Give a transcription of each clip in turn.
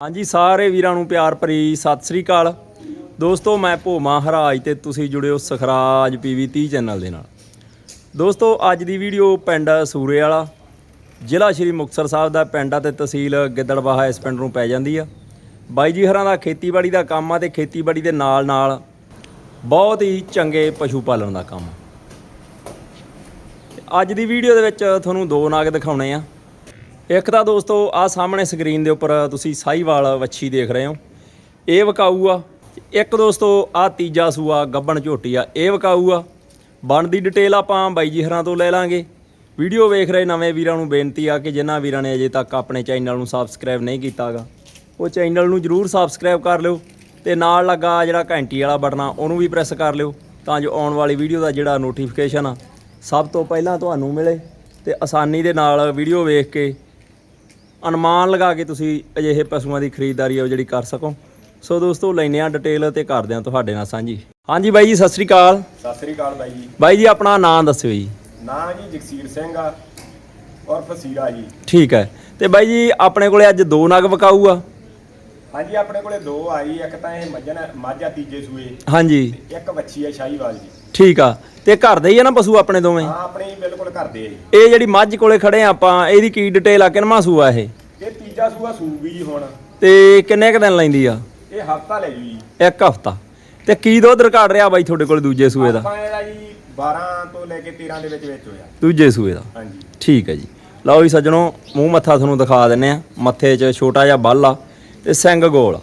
ਹਾਂਜੀ, ਸਾਰੇ ਵੀਰਾਂ ਨੂੰ ਪਿਆਰ ਭਰੀ ਸਤਿ ਸ੍ਰੀ ਅਕਾਲ। ਦੋਸਤੋ, ਮੈਂ ਭੋਮਾ ਹਰਾਜ ਤੇ ਤੁਸੀਂ ਜੁੜਿਓ ਸਖਰਾਜ ਪੀਵੀ 30 ਚੈਨਲ ਦੇ ਨਾਲ। ਦੋਸਤੋ, ਅੱਜ ਦੀ ਵੀਡੀਓ ਪਿੰਡ ਸੂਰੇ ਵਾਲਾ ਜ਼ਿਲ੍ਹਾ ਸ਼੍ਰੀ ਮੁਕਤਸਰ ਸਾਹਿਬ ਦਾ ਪਿੰਡ ਆ ਤੇ ਤਹਿਸੀਲ ਗਿੱਦੜਬਾਹਾ ਇਸ ਪਿੰਡ ਨੂੰ ਪੈ ਜਾਂਦੀ ਆ। ਬਾਈ ਜੀ ਹਰਾਂ ਦਾ ਖੇਤੀਬਾੜੀ ਦਾ ਕੰਮ ਆ ਤੇ ਖੇਤੀਬਾੜੀ ਦੇ ਨਾਲ ਨਾਲ ਬਹੁਤ ਹੀ ਚੰਗੇ ਪਸ਼ੂ ਪਾਲਣ ਦਾ ਕੰਮ ਅੱਜ ਦੀ ਵੀਡੀਓ ਦੇ ਵਿੱਚ ਤੁਹਾਨੂੰ ਦੋ ਨਾਗ ਦਿਖਾਉਣੇ ਆ। ਇੱਕ ਤਾਂ ਦੋਸਤੋ ਆ ਸਾਹਮਣੇ ਸਕਰੀਨ ਦੇ ਉੱਪਰ ਤੁਸੀਂ ਸਾਈਵਾਲ ਵੱਛੀ ਦੇਖ ਰਹੇ ਹੋ। ਇਹ ਵਕਾਊ ਆ। ਇੱਕ ਦੋਸਤੋ ਆ ਤੀਜਾ ਸੂਆ, ਗੱਬਣ ਝੋਟੀ ਆ। ਇਹ ਵਕਾਊ ਆ। ਬਣਦੀ ਡਿਟੇਲ ਆਪਾਂ ਬਾਈ ਜੀ ਹਰਾਂ ਤੋਂ ਲੈ ਲਾਂਗੇ। ਵੀਡੀਓ ਵੇਖ ਰਹੇ ਨਵੇਂ ਵੀਰਾਂ ਨੂੰ ਬੇਨਤੀ ਆ ਕਿ ਜਿਨ੍ਹਾਂ ਵੀਰਾਂ ਨੇ ਅਜੇ ਤੱਕ ਆਪਣੇ ਚੈਨਲ ਨੂੰ ਸਬਸਕ੍ਰਾਈਬ ਨਹੀਂ ਕੀਤਾਗਾ, ਉਹ ਚੈਨਲ ਨੂੰ ਜਰੂਰ ਸਬਸਕ੍ਰਾਈਬ ਕਰ ਲਿਓ ਤੇ ਨਾਲ ਲੱਗਾ ਜਿਹੜਾ ਘੰਟੀ ਵਾਲਾ ਬਟਨ ਆ, ਉਹਨੂੰ ਵੀ ਪ੍ਰੈਸ ਕਰ ਲਿਓ ਤਾਂ ਜੋ ਆਉਣ ਵਾਲੀ ਵੀਡੀਓ ਦਾ ਜਿਹੜਾ ਨੋਟੀਫਿਕੇਸ਼ਨ ਆ, ਸਭ ਤੋਂ ਪਹਿਲਾਂ ਤੁਹਾਨੂੰ ਮਿਲੇ ਤੇ ਆਸਾਨੀ ਦੇ ਨਾਲ ਵੀਡੀਓ ਵੇਖ ਕੇ ਅਨੁਮਾਨ ਲਗਾ ਕੇ ਤੁਸੀਂ ਅਜਿਹੇ ਪਸ਼ੂਆਂ ਦੀ ਖਰੀਦਦਾਰੀ ਆ ਉਹ ਜਿਹੜੀ ਕਰ ਸਕੋ। ਸੋ ਦੋਸਤੋ ਲੈਨੇ ਆ ਡਿਟੇਲ ਤੇ ਕਰਦੇ ਆ ਤੁਹਾਡੇ ਨਾਲ ਸਾਂਝੀ। ਹਾਂਜੀ ਬਾਈ ਜੀ ਸਤਿ ਸ੍ਰੀ ਅਕਾਲ। ਸਤਿ ਸ੍ਰੀ ਅਕਾਲ ਬਾਈ ਜੀ। ਬਾਈ ਜੀ ਆਪਣਾ ਨਾਮ ਦੱਸਿਓ ਜੀ। ਨਾਂ ਜੀ ਜਗਸੀਰ ਸਿੰਘ ਆ ਔਰ ਫਸੀਰਾ ਜੀ। ਠੀਕ ਹੈ। ਤੇ ਬਾਈ ਜੀ ਆਪਣੇ ਕੋਲੇ ਅੱਜ ਦੋ ਨਗ ਵਕਾਊ ਆ। ਹਾਂਜੀ ਆਪਣੇ ਕੋਲੇ ਦੋ ਆਈ ਇੱਕ ਤਾਂ ਇਹ ਮੱਝਣ ਮਾਝਾ ਤੀਜੇ ਸੂਏ। ਹਾਂਜੀ। ਇੱਕ ਵੱਛੀ ਹੈ ਸ਼ਾਹੀਵਾਲ ਜੀ। ਠੀਕ ਆ। ਤੇ ਘਰ ਦੇ ਹੀ ਆ ਨਾ ਪਸ਼ੂ ਆਪਣੇ ਦੋਵੇਂ? ਹਾਂ ਆਪਣੇ ਹੀ ਬਿਲਕੁਲ ਆ ਜੀ। ਇਹ ਜਿਹੜੀ ਮੱਝ ਕੋਲੇ ਖੜੇ ਆ ਆਪਾਂ ਇਹਦੀ ਕੀ ਡਿਟੇਲ ਆ? ਕਿੰਨਵਾਂ ਸੂਆ ਇਹ? ਇਹ ਤੀਜਾ ਸੂਆ ਸੂਗੀ ਜੀ ਹੁਣ। ਤੇ ਕਿੰਨੇ ਕੁ ਦਿਨ ਲੈਂਦੀ ਆ? ਇਹ ਹਫਤਾ ਲੈ ਜੂ ਜੀ। ਇੱਕ ਹਫਤਾ। ਤੇ ਕੀ ਦੁੱਧ ਰਿਕਾਰਡ ਰਿਹਾ ਬਾਈ ਤੁਹਾਡੇ ਕੋਲ ਦੂਜੇ ਸੂਏ ਦਾ? ਆਪਾਂ ਇਹਦਾ ਜੀ 12 ਤੋਂ ਲੈ ਕੇ 13 ਦੇ ਵਿੱਚ ਵਿੱਚ ਹੋਇਆ। ਦੂਜੇ ਸੂਏ ਦਾ। ਹਾਂਜੀ। ਠੀਕ ਹੈ ਜੀ। ਲਓ ਜੀ ਸੱਜਣੋ ਮੂੰਹ ਮੱਥਾ ਤੁਹਾਨੂੰ ਦਿਖਾ ਦਿੰਨੇ ਆ। ਮੱਥੇ 'ਚ ਛੋਟਾ ਜਿਹਾ ਬੱਲ ਆ। ਤੇ ਸਿੰਘ ਗੋਲ।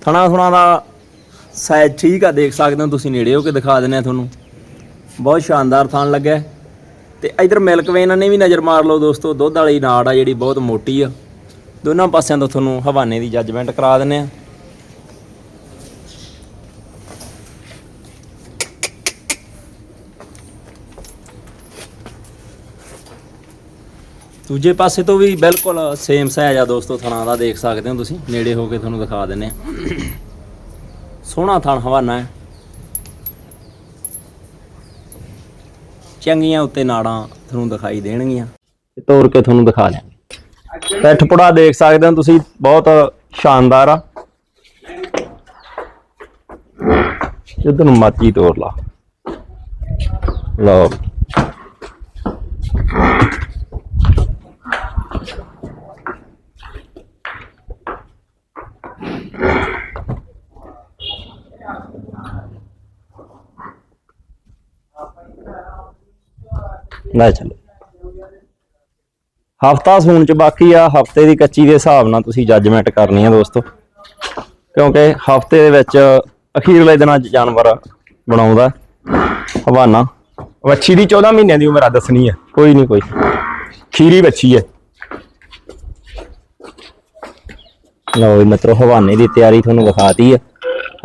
ਥਣਾ ਥਣਾ ਦਾ ਸਾਈਜ਼ ਠੀਕ ਆ, ਦੇਖ ਸਕਦੇ ਹੋ ਤੁਸੀਂ ਨੇੜੇ ਹੋ ਕੇ ਦਿਖਾ ਦਿੰਨੇ ਆ ਤੁਹਾਨੂੰ। ਬਹੁਤ ਸ਼ਾਨਦਾਰ ਥਣ ਲੱਗਿਆ। ਤੇ ਇਧਰ ਮਿਲਕ ਵੇਨ ਨੇ ਵੀ ਨਜ਼ਰ ਮਾਰ ਲਓ ਦੋਸਤੋ, ਦੁੱਧ ਵਾਲੀ ਨਾੜ ਆ ਜਿਹੜੀ, ਬਹੁਤ ਮੋਟੀ ਆ। ਦੋਨਾਂ ਪਾਸਿਆਂ ਤੋਂ ਤੁਹਾਨੂੰ ਹਵਾਨੇ ਦੀ ਜੱਜਮੈਂਟ ਕਰਾ ਦਿੰਨੇ ਆ। ਦੂਜੇ ਪਾਸੇ ਤੋਂ ਵੀ ਬਿਲਕੁਲ ਸੇਮ ਸਾਈਜ਼ ਆ ਦੋਸਤੋ, ਥਣਾ ਦਾ ਦੇਖ ਸਕਦੇ ਹੋ ਤੁਸੀਂ। ਨੇੜੇ ਹੋ ਕੇ ਤੁਹਾਨੂੰ ਦਿਖਾ ਦਿੰਨੇ ਆ ਸੋਹਣਾ ਥਣ ਹਵਾਨਾ ਹੈ। ਚੰਗੀਆਂ ਉੱਤੇ ਨਾੜਾਂ ਤੁਹਾਨੂੰ ਦਿਖਾਈ ਦੇਣਗੀਆਂ। ਤੇ ਤੋੜ ਕੇ ਤੁਹਾਨੂੰ ਦਿਖਾ ਲਿਆ ਪੈਠ ਪੁੜਾ ਦੇਖ ਸਕਦੇ ਹੋ ਤੁਸੀਂ, ਬਹੁਤ ਸ਼ਾਨਦਾਰ ਆ। ਜਿੱਦ ਨੂੰ ਮਾਚੀ ਤੋੜ ਲਾ। ਲਓ ਲੈ ਚੱਲੋ। ਹਫਤਾ ਸੂਣ ਚ ਬਾਕੀ ਆ ਹਫ਼ਤੇ ਦੀ ਕੱਚੀ ਦੇ ਹਿਸਾਬ ਨਾਲ ਤੁਸੀਂ ਜੱਜਮੈਂਟ ਕਰਨੀ ਆ ਦੋਸਤੋ। ਕਿਉਂਕਿ ਹਫ਼ਤੇ ਦੇ ਵਿੱਚ ਅਖੀਰਲੇ ਦਿਨਾਂ ਚ ਜਾਨਵਰ ਬਣਾਉਂਦਾ ਹਵਾਨਾ। ਵੱਛੀ ਦੀ 14 ਮਹੀਨਿਆਂ ਦੀ ਉਮਰ ਆ ਦੱਸਣੀ ਆ। ਕੋਈ ਨਹੀਂ ਕੋਈ ਖੀਰੀ ਵੱਛੀ ਹੈ। ਲਓ ਮਿੱਤਰੋ ਹਵਾਨੇ ਦੀ ਤਿਆਰੀ ਤੁਹਾਨੂੰ ਦਿਖਾਤੀ ਆ।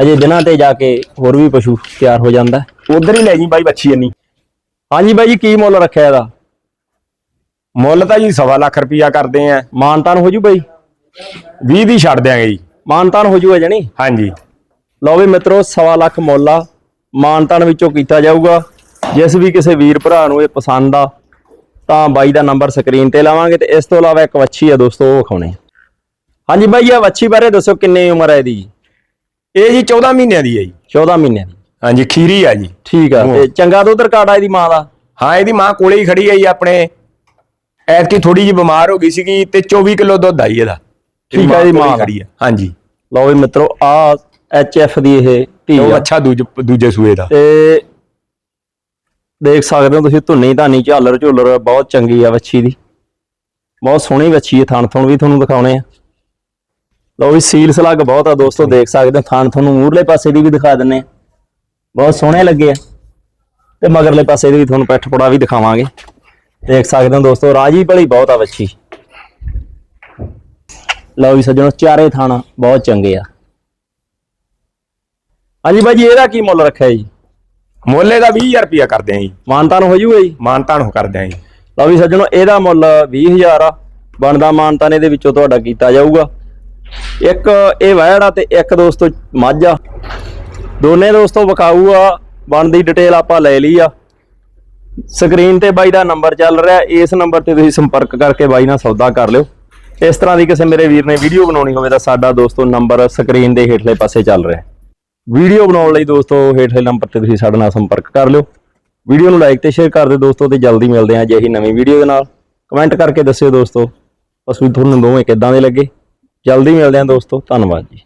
ਅਜੇ ਦਿਨਾਂ ਤੇ ਜਾ ਕੇ ਹੋਰ ਵੀ ਪਸ਼ੂ ਤਿਆਰ ਹੋ ਜਾਂਦਾ ਉਧਰ ਹੀ ਲੈ ਜੀ ਬਾਈ ਵੱਛੀ ਇੰਨੀ। ਹਾਂਜੀ ਬਾਈ ਜੀ ਕੀ ਮੁੱਲ ਰੱਖਿਆ ਇਹਦਾ? ਮੁੱਲ ਤਾਂ ਜੀ ਸਵਾ ਲੱਖ ਰੁਪਈਆ ਕਰਦੇ ਆ। ਮਾਨਤਾਨ ਹੋ ਜੂ ਬਾਈ? 20 ਦੀ ਛੱਡ ਦਿਆਂਗੇ ਜੀ। ਮਾਨਤਾਨ ਹੋ ਜੂ ਹੈ ਜਣੀ? ਹਾਂਜੀ। ਲਓ ਵੀ ਮਿੱਤਰੋ ਸਵਾ ਲੱਖ ਮੁੱਲ ਆ। ਮਾਨਤਾਨ ਵਿੱਚੋਂ ਕੀਤਾ ਜਾਊਗਾ। ਜਿਸ ਵੀ ਕਿਸੇ ਵੀਰ ਭਰਾ ਨੂੰ ਇਹ ਪਸੰਦ ਆ ਤਾਂ ਬਾਈ ਦਾ ਨੰਬਰ ਸਕਰੀਨ ਤੇ ਲਾਵਾਂਗੇ ਤੇ ਇਸ ਤੋਂ ਇਲਾਵਾ ਇੱਕ ਵੱਛੀ ਆ ਦੋਸਤੋ ਉਹ ਵਿਖਾਉਣੇ ਆ। ਹਾਂਜੀ ਬਾਈ ਇਹ ਵੱਛੀ ਬਾਰੇ ਦੱਸੋ ਕਿੰਨੀ ਉਮਰ ਹੈ ਇਹਦੀ? ਇਹ ਜੀ 14 ਮਹੀਨਿਆਂ ਦੀ ਹੈ ਜੀ। 14 ਮਹੀਨਿਆਂ ਦੀ। ਹਾਂਜੀ ਖੀਰੀ ਆ ਜੀ। ਠੀਕ ਆ ਤੇ ਚੰਗਾ ਦੁੱਧ ਰਿਕਾਰਡ ਆ ਇਹਦੀ ਮਾਂ ਦਾ? ਹਾਂ ਇਹਦੀ ਮਾਂ ਕੋਲੇ ਹੀ ਖੜੀ ਜੀ ਆਪਣੇ। ਐਤਕੀ ਥੋੜੀ ਜਿਹੀ ਬਿਮਾਰ ਹੋ ਗਈ ਸੀਗੀ ਤੇ 24 ਕਿਲੋ ਦੁੱਧ ਆਈ ਇਹਦਾ। ਠੀਕ ਕੋਲੇ ਹੀ ਮਾਂ। ਖੜੀ ਹੈ ਹਾਂਜੀ। ਲਓ ਵੀ ਮਿੱਤਰੋ ਆ ਐਚ ਐਫ ਦੀ ਇਹ ਧੀ ਉਹ ਆ। ਅੱਛਾ ਦੂਜੇ ਦੂਜੇ ਸੂਏ ਦਾ। ਤੇ ਦੇਖ ਸਕਦੇ ਹੋ ਤੁਸੀਂ ਧੁੰਨੀ ਧਾਨੀ ਝਾਲਰ ਝੁੱਲਰ ਬਹੁਤ ਚੰਗੀ ਆ ਵੱਛੀ ਦੀ। ਬਹੁਤ ਸੋਹਣੀ ਵੱਛੀ ਹੈ ਥਣ ਥਣ ਵੀ ਤੁਹਾਨੂੰ ਦਿਖਾਉਣੇ ਆ। ਲਓ ਵੀ ਸੀਲ ਸਲੱਗ ਬਹੁਤ ਆ ਦੋਸਤੋ ਦੇਖ ਸਕਦੇ ਹੋ ਥਣ ਤੁਹਾਨੂੰ ਮੂਰਲੇ ਪਾਸੇ ਦੀ ਵੀ ਦਿਖਾ ਦਿੰਨੇ ਆ। ਬਹੁਤ ਸੋਹਣੇ ਲੱਗੇ ਆ। ਤੇ ਮਗਰਲੇ ਪਾਸੇ ਦੀ ਵੀ ਤੁਹਾਨੂੰ ਪੈਠ ਪੜਾ ਵੀ ਦਿਖਾਵਾਂਗੇ। ਦੇਖ ਸਕਦੇ ਹੋ ਦੋਸਤੋ ਰਾਜੀ ਭਲੀ ਬਹੁਤ ਆ ਵੱਛੀ। ਲਓ ਵੀ ਸੱਜਣੋ ਚਾਰੇ ਥਣ ਬਹੁਤ ਚੰਗੇ ਆ। ਹਾਂਜੀ ਬਾਜੀ ਇਹਦਾ ਕੀ ਮੁੱਲ ਰੱਖਿਆ ਜੀ? ਮੁੱਲੇ ਦਾ 20000 ਰੁਪਿਆ ਕਰਦੇ ਆਂ ਜੀ। ਮਾਨਤਾਨ ਹੋ ਜੂਗਾ ਜੀ? ਮਾਨਤਾਨ ਹੋ ਕਰਦੇ ਆਂ ਜੀ। ਲਓ ਵੀ ਸੱਜਣੋ ਇਹਦਾ ਮੁੱਲ 20000 ਆ। ਬਣਦਾ ਮਾਨਤਾਨ ਇਹਦੇ ਵਿੱਚੋਂ ਤੁਹਾਡਾ ਕੀਤਾ ਜਾਊਗਾ। ਇੱਕ ਇਹ ਵਹਿੜ ਤੇ ਇੱਕ ਦੋਸਤੋ ਮੱਝ ਆ। ਦੋਨੇ ਦੋਸਤੋ ਵਿਕਾਊ ਆ, ਬਣਦੀ ਡਿਟੇਲ ਆਪਾਂ ਲੈ ਲਈ ਆ। ਸਕਰੀਨ ਤੇ ਬਾਈ ਦਾ ਨੰਬਰ ਚੱਲ ਰਿਹਾ, ਇਸ ਨੰਬਰ ਤੇ ਤੁਸੀਂ ਸੰਪਰਕ ਕਰਕੇ ਬਾਈ ਨਾਲ ਸੌਦਾ ਕਰ ਲਿਓ। ਇਸ ਤਰ੍ਹਾਂ ਦੀ ਕਿਸੇ ਮੇਰੇ ਵੀਰ ਨੇ ਵੀਡੀਓ ਬਣਾਉਣੀ ਹੋਵੇ ਤਾਂ ਸਾਡਾ ਦੋਸਤੋ ਨੰਬਰ ਸਕਰੀਨ ਦੇ ਹੇਠਲੇ ਪਾਸੇ ਚੱਲ ਰਿਹਾ ਵੀਡੀਓ ਬਣਾਉਣ ਲਈ ਦੋਸਤੋ ਹੇਠਲੇ ਨੰਬਰ ਤੇ ਤੁਸੀਂ ਸਾਡੇ ਨਾਲ ਸੰਪਰਕ ਕਰ ਲਿਓ। ਵੀਡੀਓ ਨੂੰ ਲਾਈਕ ਤੇ ਸ਼ੇਅਰ ਕਰ ਦਿਓ ਦੋਸਤੋ ਤੇ ਜਲਦੀ ਮਿਲਦੇ ਹਾਂ ਅਜਿਹੀ ਨਵੀਂ ਵੀਡੀਓ ਦੇ ਨਾਲ। ਕਮੈਂਟ ਕਰਕੇ ਦੱਸਿਓ ਦੋਸਤੋ। ਪਸ਼ੂ ਤੁਹਾਨੂੰ ਦੋਵੇਂ ਕਿੱਦਾਂ ਦੇ ਲੱਗੇ? ਜਲਦੀ ਮਿਲਦੇ ਹਾਂ ਦੋਸਤੋ, ਧੰਨਵਾਦ ਜੀ।